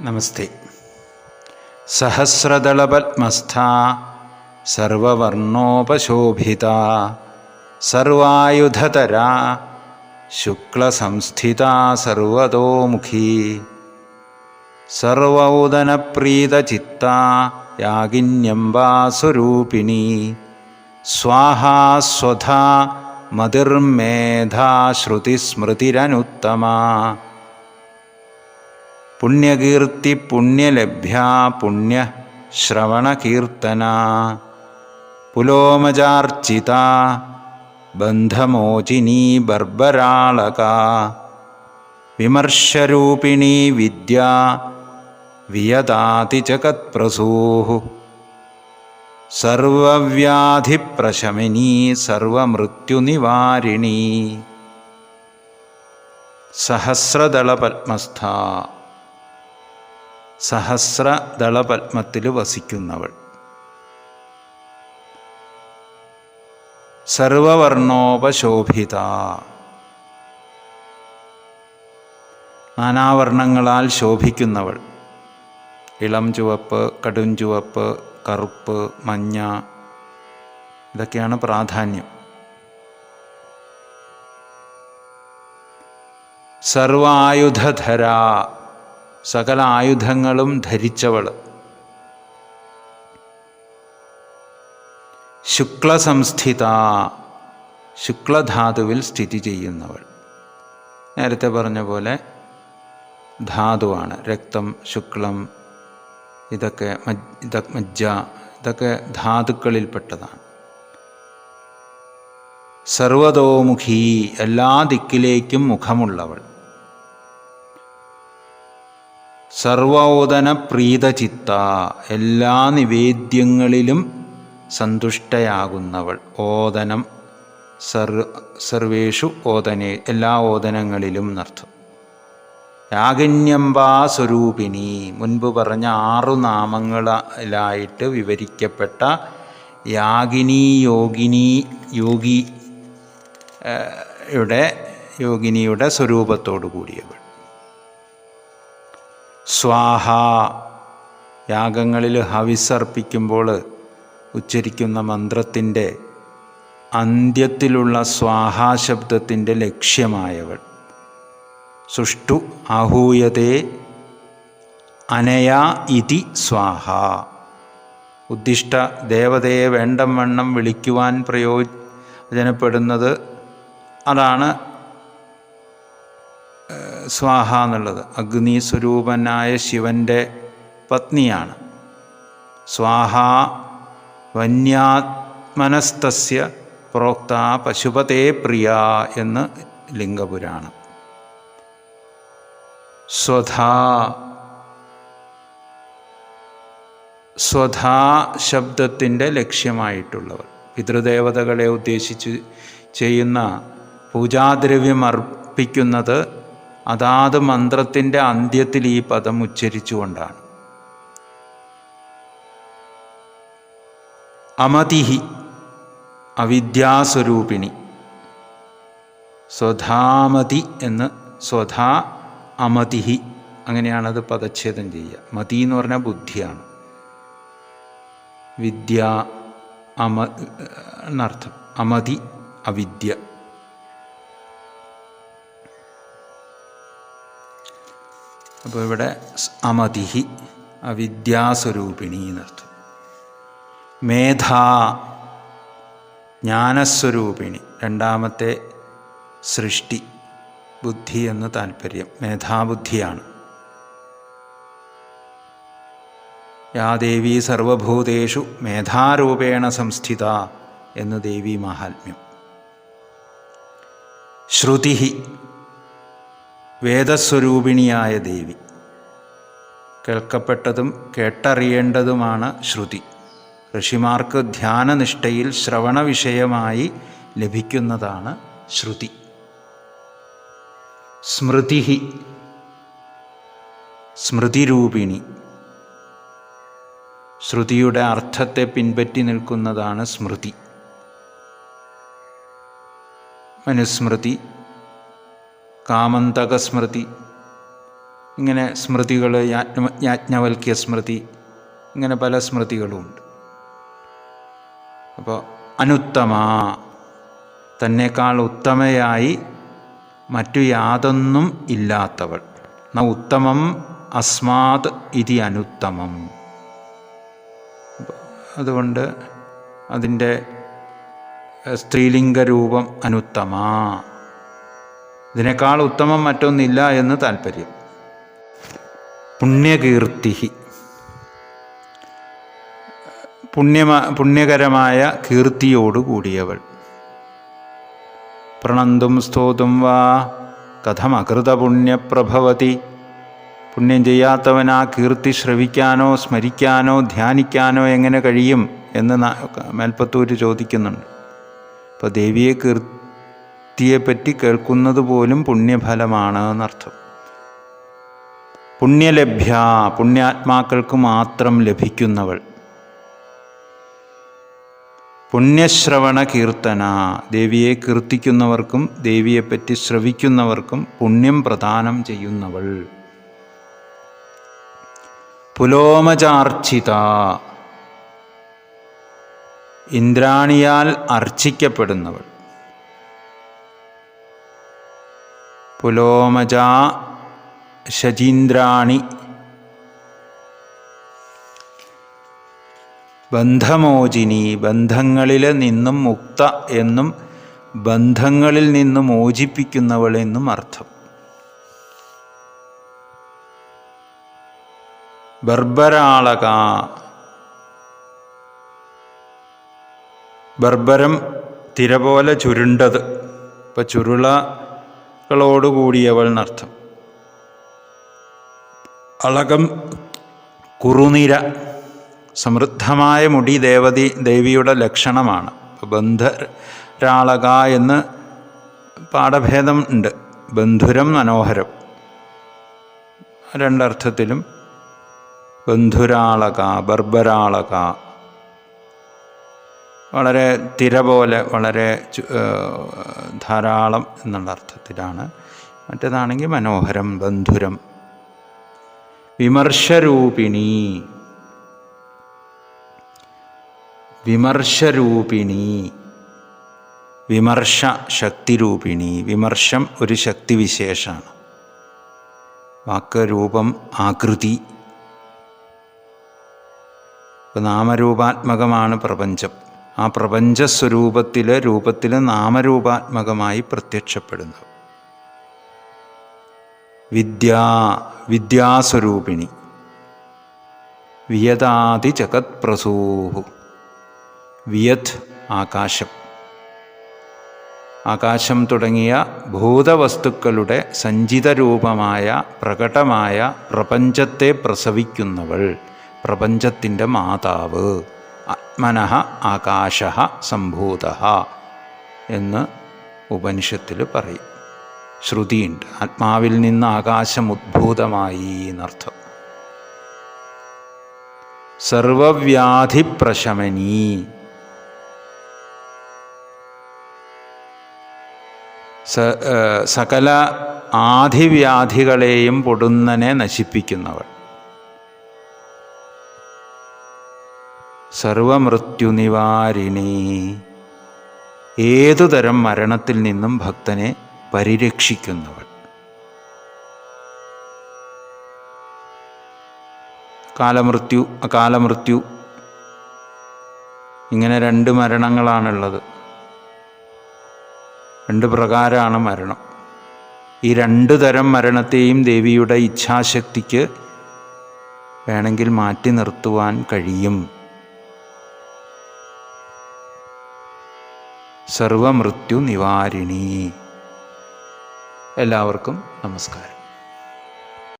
നമസ്തേ. സഹസ്രദളപത്മസ്ഥ സർവർണോപശോഭിത സർവായുധതര ശുക്ലസംസ്ഥിത സർവതോമുഖി സർവൗദനപ്രീതചിത്ത യാഗിന്യംബാസ്വരൂപിണി സ്വാഹാ സ്വധാ മതിർമേധാ ശ്രുതിസ്മൃതിരനുത്തമാ പുണ്യകീർത്തി പുണ്യലഭ്യ പുണ്യ ശ്രവണകീർത്തന പുലോമജാർച്ചിത ബന്ധമോചിനി ബർബരാളക. വിമർശരൂപിണി വിദ്യ വിയതാതി ജഗത്പ്രസൂ സർവവ്യാധിപ്രശമിനി സർവമൃത്യുനിവാരിണി. സഹസ്രദളപത്മസ്ഥ. സഹസ്രദളപത്മത്തിൽ വസിക്കുന്നവൾ. സർവവർണോപശോഭിത. നാനാവർണങ്ങളാൽ ശോഭിക്കുന്നവൾ. ഇളം ചുവപ്പ് കടും ചുവപ്പ് കറുപ്പ് മഞ്ഞ ഇതൊക്കെയാണ് പ്രാധാന്യം. സർവായുധധര. സകല ആയുധങ്ങളും ധരിച്ചവൾ. ശുക്ലസംസ്ഥിത ശുക്ലധാതുവിൽ സ്ഥിതി ചെയ്യുന്നവൾ. നേരത്തെ പറഞ്ഞ പോലെ ധാതുവാണ് രക്തം ശുക്ലം ഇതൊക്കെ മജ്ജ മജ്ജ ഇതൊക്കെ ധാതുക്കളിൽപ്പെട്ടതാണ്. സർവതോമുഖി എല്ലാ ദിക്കിലേക്കും മുഖമുള്ളവൾ. സർവോദന പ്രീതചിത്ത എല്ലാ നിവേദ്യങ്ങളിലും സന്തുഷ്ടയാകുന്നവൾ. ഓദനം സർ സർവേഷു ഓദനെ എല്ലാ ഓദനങ്ങളിലും എന്നർത്ഥം. യാഗന്യംബാ സ്വരൂപിണി മുൻപ് പറഞ്ഞ ആറു നാമങ്ങളിലായിട്ട് വിവരിക്കപ്പെട്ട യാഗിനി യോഗിനി യോഗി യുടെ യോഗിനിയുടെ സ്വരൂപത്തോടു കൂടിയവൾ. സ്വാഹ. യാഗങ്ങളിൽ ഹവിസർപ്പിക്കുമ്പോൾ ഉച്ചരിക്കുന്ന മന്ത്രത്തിന്റെ അന്ത്യത്തിലുള്ള സ്വാഹാശബ്ദത്തിന്റെ ലക്ഷ്യമായവൾ. സുഷ്ടു ആഹൂയതേ അനയാ ഇതി സ്വാഹ. ഉദ്ദിഷ്ട ദേവതയെ വേണ്ടം വണ്ണം വിളിക്കുവാൻ പ്രയോജനപ്പെടുന്നത് അതാണ് സ്വാഹ എന്നുള്ളത് അഗ്നി സ്വരൂപനായ ശിവന്റെ പത്നിയാണ്. സ്വാഹ വന്യാത്മനസ്തസ്യ പ്രോക്ത പശുപതേ പ്രിയ എന്ന് ലിംഗപുരാണം. സ്വധാ സ്വധാ ശബ്ദത്തിന്റെ ലക്ഷ്യമായിട്ടുള്ളവർ. പിതൃദേവതകളെ ഉദ്ദേശിച്ച് ചെയ്യുന്ന പൂജാദ്രവ്യം അർപ്പിക്കുന്നത് അതാത് മന്ത്രത്തിന്റെ അന്ത്യത്തിൽ ഈ പദം ഉച്ചരിച്ചുകൊണ്ടാണ്. അമതിഹി അവിദ്യാസ്വരൂപിണി. സ്വധാമതി എന്ന് സ്വധാ അമതിഹി അങ്ങനെയാണത് പദച്ഛേദം ചെയ്യുക. മതി എന്ന് പറഞ്ഞാൽ ബുദ്ധിയാണ്. വിദ്യ അമ എന്നർത്ഥം. അമതി അവിദ്യ. അപ്പോൾ ഇവിടെ അമതിഹി അവിദ്യാസ്വരൂപിണി എന്നർത്ഥം മേധാ ജ്ഞാനസ്വരൂപിണി രണ്ടാമത്തെ സൃഷ്ടി ബുദ്ധി എന്ന് താല്പര്യം മേധാബുദ്ധിയാണ്. യാ ദേവി സർവഭൂതേഷു മേധാരൂപേണ സംസ്ഥിത എന്ന് ദേവി മാഹാത്മ്യം. ശ്രുതി വേദസ്വരൂപിണിയായ ദേവി. കേൾക്കപ്പെട്ടതും കേട്ടറിയേണ്ടതുമാണ് ശ്രുതി. ഋഷിമാർക്ക് ധ്യാനനിഷ്ഠയിൽ ശ്രവണ വിഷയമായി ലഭിക്കുന്നതാണ് ശ്രുതി. സ്മൃതി സ്മൃതിരൂപിണി. ശ്രുതിയുടെ അർത്ഥത്തെ പിൻപറ്റി നിൽക്കുന്നതാണ് സ്മൃതി. മനുസ്മൃതി കാമന്തകസ്മൃതി. ഇങ്ങനെ സ്മൃതികൾ യാജ്ഞ യാജ്ഞവൽക്യ സ്മൃതി ഇങ്ങനെ പല സ്മൃതികളുമുണ്ട് അപ്പോൾ അനുത്തമ തന്നെക്കാൾ ഉത്തമയായി മറ്റു യാതൊന്നും ഇല്ലാത്തവൾ. ന ഉത്തമം അസ്മാത് ഇതി അനുത്തമം. അതുകൊണ്ട് അതിന്റെ സ്ത്രീലിംഗരൂപം അനുത്തമ. ഇതിനേക്കാൾ ഉത്തമം മറ്റൊന്നില്ല എന്ന് താല്പര്യം. പുണ്യകീർത്തി പുണ്യമ പുണ്യകരമായ കീർത്തിയോടുകൂടിയവൾ പ്രണന്തും സ്തോതും വാ കഥമകൃതപുണ്യപ്രഭവതി. പുണ്യം ചെയ്യാത്തവൻ ആ കീർത്തി ശ്രവിക്കാനോ സ്മരിക്കാനോ ധ്യാനിക്കാനോ എങ്ങനെ കഴിയും എന്ന് മേൽപ്പത്തൂര് ചോദിക്കുന്നുണ്ട്. അപ്പോൾ ദേവിയെ കീർത്തിയെപ്പറ്റി കേൾക്കുന്നത് പോലും പുണ്യഫലമാണ് എന്നർത്ഥം. പുണ്യലഭ്യ പുണ്യാത്മാക്കൾക്ക് മാത്രം ലഭിക്കുന്നവൾ. പുണ്യശ്രവണ കീർത്തന ദേവിയെ കീർത്തിക്കുന്നവർക്കും ദേവിയെപ്പറ്റി ശ്രവിക്കുന്നവർക്കും പുണ്യം പ്രദാനം ചെയ്യുന്നവൾ. പുലോമചാർച്ചിത ഇന്ദ്രാണിയാൽ അർച്ചിക്കപ്പെടുന്നവൾ. പുലോമജ ശചീന്ദ്രാണി ബന്ധമോചിനി ബന്ധങ്ങളിൽ നിന്നും മുക്ത എന്നും ബന്ധങ്ങളിൽ നിന്ന് മോചിപ്പിക്കുന്നവൾ എന്നും അർത്ഥം. ബർബരാളക ബർബരം തിര പോലെ ചുരുണ്ടത്. ഇപ്പം ചുരുളകളോടുകൂടിയവൾ എന്നർത്ഥം അളകം കുറുനിര സമൃദ്ധമായ മുടി ദേവതി ദേവിയുടെ ലക്ഷണമാണ്. ബന്ധരാളക എന്ന് പാഠഭേദം ഉണ്ട്. ബന്ധുരം മനോഹരം. രണ്ടർത്ഥത്തിലും ബന്ധുരാളക ബർബരാളക വളരെ തിര പോലെ വളരെ ധാരാളം എന്നുള്ള അർത്ഥത്തിലാണ്. മറ്റേതാണെങ്കിൽ മനോഹരം ബന്ധുരം. വിമർശരൂപിണി. വിമർശരൂപിണി. വിമർശ ശക്തിരൂപിണി വിമർശം ഒരു ശക്തിവിശേഷമാണ് വാക്ക് രൂപം ആകൃതി നാമരൂപാത്മകമാണ് പ്രപഞ്ചം. ആ പ്രപഞ്ചസ്വരൂപത്തിലെ രൂപത്തിൽ നാമരൂപാത്മകമായി പ്രത്യക്ഷപ്പെടുന്നു. വിദ്യ വിദ്യാസ്വരൂപിണി. വിയതാതി ജഗത് പ്രസൂഹു വിയത് ആകാശം. ആകാശം തുടങ്ങിയ ഭൂതവസ്തുക്കളുടെ സഞ്ചിതരൂപമായ പ്രകടമായ പ്രപഞ്ചത്തെ പ്രസവിക്കുന്നവൾ പ്രപഞ്ചത്തിന്റെ മാതാവ്. ആത്മനഃ ആകാശ സംഭൂത എന്ന് ഉപനിഷത്തിൽ പറയും. ശ്രുതിയുണ്ട്. ആത്മാവിൽ നിന്ന് ആകാശം ഉദ്ഭൂതമായി എന്നർത്ഥം. സർവവ്യാധിപ്രശമനീ. സകല ആധിവ്യാധികളെയും പൊടുന്നനെ നശിപ്പിക്കുന്നവൾ. സർവമൃത്യുനിവാരിണി. ഏതുതരം മരണത്തിൽ നിന്നും ഭക്തനെ പരിരക്ഷിക്കുന്നവൾ? കാലമൃത്യു അകാലമൃത്യു. ഇങ്ങനെ രണ്ട് മരണങ്ങളാണുള്ളത്. രണ്ട് പ്രകാരമാണ് മരണം. ഈ രണ്ടു തരം മരണത്തെയും ദേവിയുടെ ഇച്ഛാശക്തിക്ക് വേണമെങ്കിൽ മാറ്റി നിർത്തുവാൻ കഴിയും. സർവമൃത്യു നിവാരിണി എല്ലാവർക്കും നമസ്കാരം.